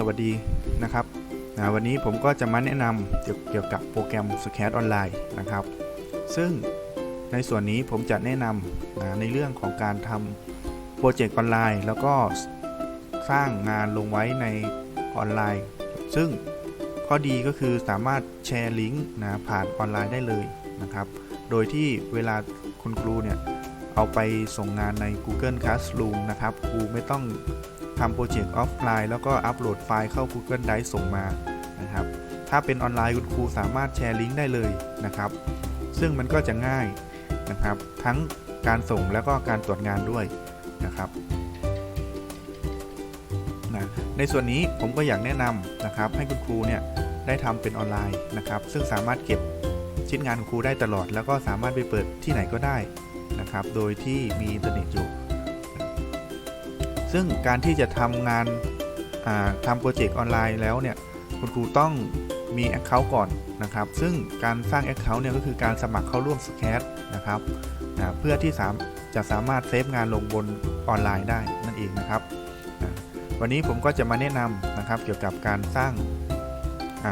สวัสดีนะครับนะวันนี้ผมก็จะมาแนะนำเกี่ยวเกี่ยวกับโปรแกรม s c a t ออนไลน์นะครับ ซึ่งในส่วนนี้ผมจะแนะนำนะในเรื่องของการทำโปรเจกต์ออนไลน์ แล้วก็สร้างงานลงไว้ในออนไลน์ ซึ่งข้อดีก็คือสามารถแชร์ลิงก์นะผ่านออนไลน์ได้เลยนะครับ โดยที่เวลาคุณครูเนี่ยเอาไปส่งงานใน Google Classroom นะครับ ครูไม่ต้อง ทำโปรเจกต์ออฟไลน์แล้วก็อัปโหลดไฟล์เข้า Google Drive ส่งมานะครับ ถ้าเป็นออนไลน์คุณครูสามารถแชร์ลิงก์ได้เลยนะครับ ซึ่งมันก็จะง่ายนะครับ ทั้งการส่งแล้วก็การตรวจงานด้วยนะครับนะในส่วนนี้ผมก็อยากแนะนำนะครับ ให้คุณครูเนี่ยได้ทำเป็นออนไลน์นะครับ ซึ่งสามารถเก็บชิ้นงานของครูได้ตลอด แล้วก็สามารถไปเปิดที่ไหนก็ได้นะครับ โดยที่มีอินเทอร์เน็ตอยู่ ซึ่งการที่จะทำงานาทำโปรเจกต์ออนไลน์แล้วเนี่ยคุณครูต้องมี Account ก่อนนะครับ ซึ่งการสร้าง Account เนี่ยก็คือการสมัครเข้าร่วมสแคตนะครับนะเพื่อที่สามจะสามารถเซฟงานลงบนออนไลน์ได้นั่นเองนะครับนะวันนี้ผมก็จะมาแนะนำนะครับเกี่ยวกับการสร้าง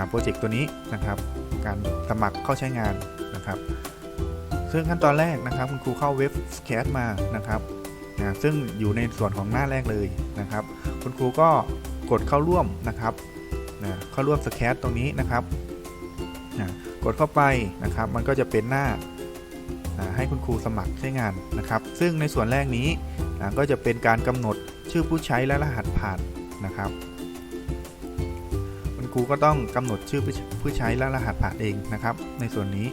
โปรเจกต์ตัวนี้นะครับ การสมัครเข้าใช้งานนะครับ ซึ่งขั้นตอนแรกนะครับคุณครูเข้าเว็บ s c a t มานะครับ นะซึ่งอยู่ในส่วนของหน้าแรกเลยนะครับ คุณครูก็กดเข้าร่วมนะครับนะเข้าร่วม s c a t ตรงนี้นะครับนะกดเข้าไปนะครับ มันก็จะเป็นหน้านะให้คุณครูสมัครใช้งานนะครับ ซึ่งในส่วนแรกนี้นะก็จะเป็นการกำหนดชื่อผู้ใช้และรหัสผ่านนะครับ คุณครูก็ต้องกำหนดชื่อผู้ใช้และรหัสผ่านเองนะครับ ในส่วนนี้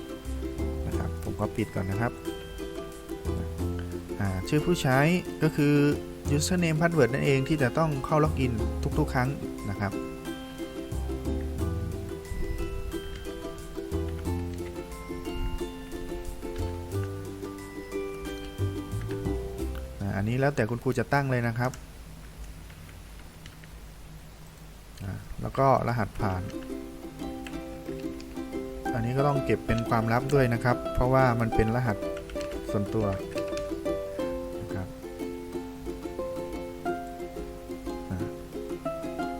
นะครับ ผมก็ปิดก่อนนะครับ ชื่อผู้ใช้ก็คือ username password นั่นเองที่จะต้องเข้าล็อกอินทุกๆ ครั้งนะครับ อันนี้แล้วแต่คุณครูจะตั้งเลยนะครับ แล้วก็รหัสผ่าน อันนี้ก็ต้องเก็บเป็นความลับด้วยนะครับ เพราะว่ามันเป็นรหัสส่วนตัว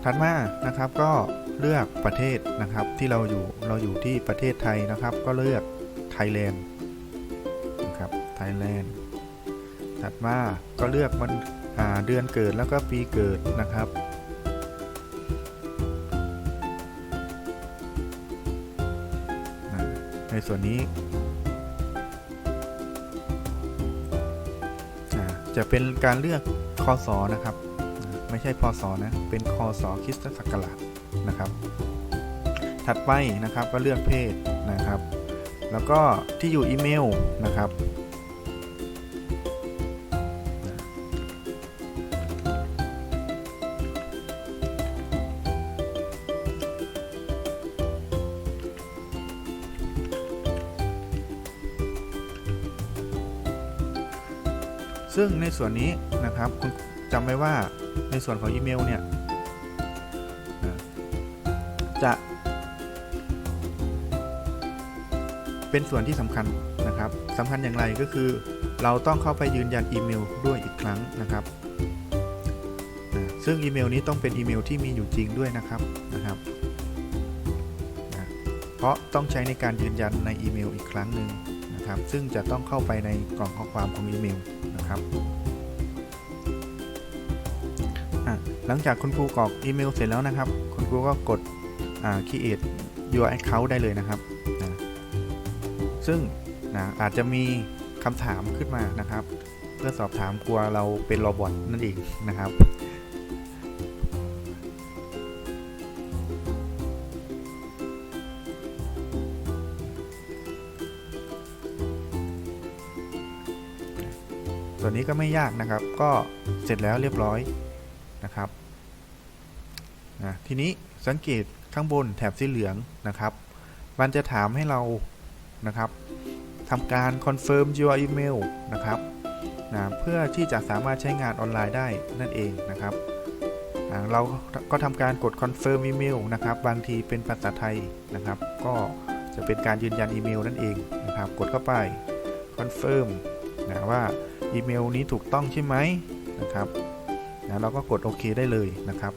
ถัดมานะครับก็เลือกประเทศนะครับที่เราอยู่เราอยู่ที่ประเทศไทยนะครับ ก็เลือกไทยแลนด์นะครับไทยแลนด์ถัดมาก็เลือกวันเดือนเกิดแล้วก็ปีเกิดนะครับในส่วนนี้ จะเป็นการเลือกคศนะครับ ไม่ใช่พศนะ เป็นคศคริสตศักราชนะครับ ถัดไปนะครับก็เลือกเพศนะครับ แล้วก็ที่อยู่อีเมลนะครับซึ่งในส่วนนี้นะครับคุณ จำไว้ว่าในส่วนของอีเมลเนี่ยจะเป็นส่วนที่สำคัญนะครับสำคัญอย่างไรก็คือ เราต้องเข้าไปยืนยันอีเมลด้วยอีกครั้งนะครับ ซึ่งอีเมลนี้ต้องเป็นอีเมลที่มีอยู่จริงด้วยนะครับนะครับ เพราะต้องใช้ในการยืนยันในอีเมลอีกครั้งหนึ่งนะครับ ซึ่งจะต้องเข้าไปในกล่องข้อความของอีเมลนะครับ หลังจากคุณครูกรอกอีเมลเสร็จแล้วนะครับ คุณครูก็กด create your account ได้เลยนะครับนะซึ่งนะอาจจะมีคำถามขึ้นมานะครับ เพื่อสอบถามกลัวเราเป็นโรบอทนั่นเองนะครับส่วนนี้ก็ไม่ยากนะครับ ก็เสร็จแล้วเรียบร้อย นะครับนะทีนี้สังเกตข้างบนแถบสีเหลืองนะครับ มันจะถามให้เรานะครับทำการ confirm your email นะครับนะเพื่อที่จะสามารถใช้งานออนไลน์ได้นั่นเองนะครับอ่าเราก็ทำการกด confirm email นะครับ บางทีเป็นภาษาไทยนะครับ ก็จะเป็นการยืนยันอีเมลนั่นเองนะครับ กดเข้าไป confirm นะว่าอีเมลนี้ถูกต้องใช่ไหมนะครับ เราก็กดโอเคได้เลยนะครับ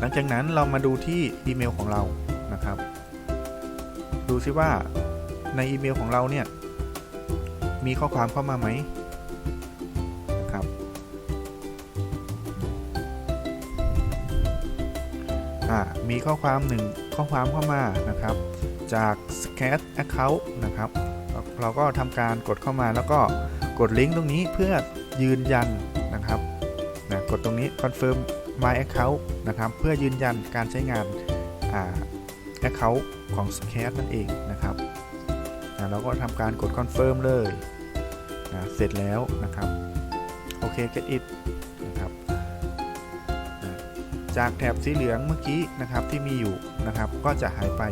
หลังจากนั้นเรามาดูที่อีเมลของเรานะครับ ดูซิว่าในอีเมลของเราเนี่ย มีข้อความเข้ามาไหมนะครับ อ่า มีข้อความหนึ่งข้อความเข้ามานะครับ จาก Scat Account นะครับ เราก็ทำการกดเข้ามาแล้วก็กดลิงก์ตรงนี้เพื่อยืนยันนะครับนะกดตรงนี้ confirm my account นะครับเพื่อยืนยันการใช้งานอ่า account ของ Scat นั่นเองนะครับนะเราก็ทำการกด confirm เลยนะเสร็จแล้วนะครับโอเค get it นะครับนะจากแถบสีเหลืองเมื่อกี้นะครับที่มีอยู่นะครับก็จะหายไป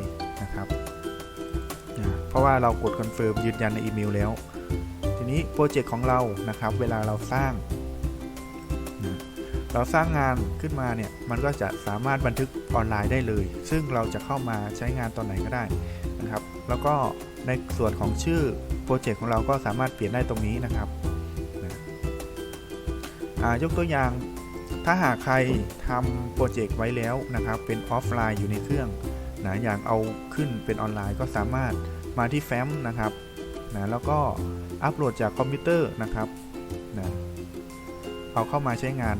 รับนะเพราะว่าเรากด confirm ยืนยันในอีเมลแล้ว ทีนี้โปรเจกต์ของเรานะครับ เวลาเราสร้าง เราสร้างงานขึ้นมาเนี่ย มันก็จะสามารถบันทึกออนไลน์ได้เลย ซึ่งเราจะเข้ามาใช้งานตอนไหนก็ได้นะครับ แล้วก็ในส่วนของชื่อโปรเจกต์ของเราก็สามารถเปลี่ยนได้ตรงนี้นะครับยกตัวอย่างถ้าหากใครทำโปรเจกต์ไว้แล้วนะครับ เป็นออฟไลน์อยู่ในเครื่องนะอยากเอาขึ้นเป็นออนไลน์ก็สามารถ มาที่แฟ้มนะครับนะแล้วก็อัปโหลดจากคอมพิวเตอร์นะครับนะเอาเข้ามาใช้งาน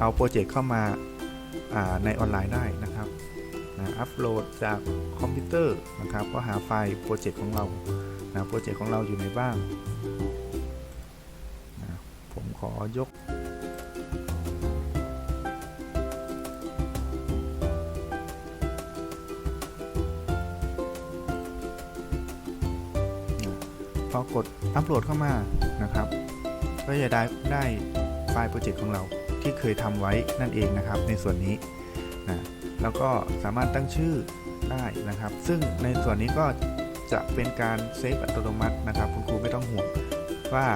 เอาโปรเจกต์เข้ามาาในออนไลน์ได้นะครับนะอัปโหลดจากคอมพิวเตอร์นะครับก็หาไฟล์โปรเจกต์ของเรานะโปรเจกต์ของเราอยู่ไหนบ้างนะผมขอยก พอกดอัปโหลดเข้ามานะครับ ก็จะได้ได้ไฟล์โปรเจกต์ของเราที่เคยทำไว้นั่นเองนะครับ ในส่วนนี้นะแล้วก็สามารถตั้งชื่อได้นะครับ ซึ่งในส่วนนี้ก็จะเป็นการเซฟอัตโนมัตินะครับ คุณครูไม่ต้องห่วงว่า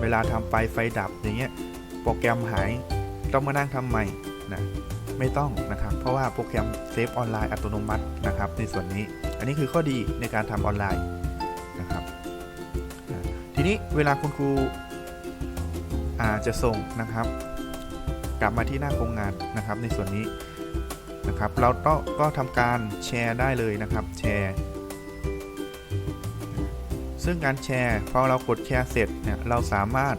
เวลาทำไปไฟดับอย่างเงี้ยโปรแกรมหายต้องมานั่งทำใหม่นะไม่ต้องนะครับ เพราะว่าโปรแกรมเซฟออนไลน์อัตโนมัตินะครับ ในส่วนนี้ อันนี้คือข้อดีในการทำออนไลน์ ทีนี้เวลาคุณครูจะส่งนะครับ กลับมาที่หน้าโครงงานนะครับ ในส่วนนี้นะครับ เราต้องก็ทำการแชร์ได้เลยนะครับแชร์ ซึ่งการแชร์พอเรากดแชร์เสร็จเนี่ยเราสามารถ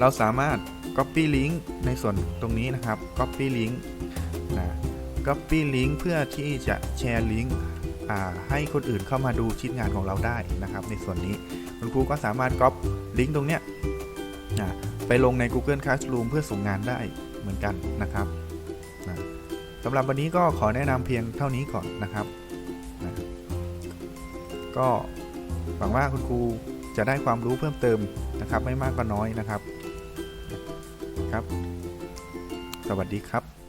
เราสามารถ Copy Link ในส่วนตรงนี้นะครับ Copy Link นะ Copy Link เพื่อที่จะแชร์ลิงก์ ให้คนอื่นเข้ามาดูชิ้นงานของเราได้นะครับ ในส่วนนี้คุณครูก็สามารถก๊อปลิงก์ตรงเนี้ยไปลงใน Google Classroom เพื่อส่งงานได้เหมือนกันนะครับสำหรับวันนี้ก็ขอแนะนำเพียงเท่านี้ก่อนนะครับนะก็หวังว่าคุณครูจะได้ความรู้เพิ่มเติมนะครับ ไม่มากก็น้อยนะครับครับ สวัสดีครับ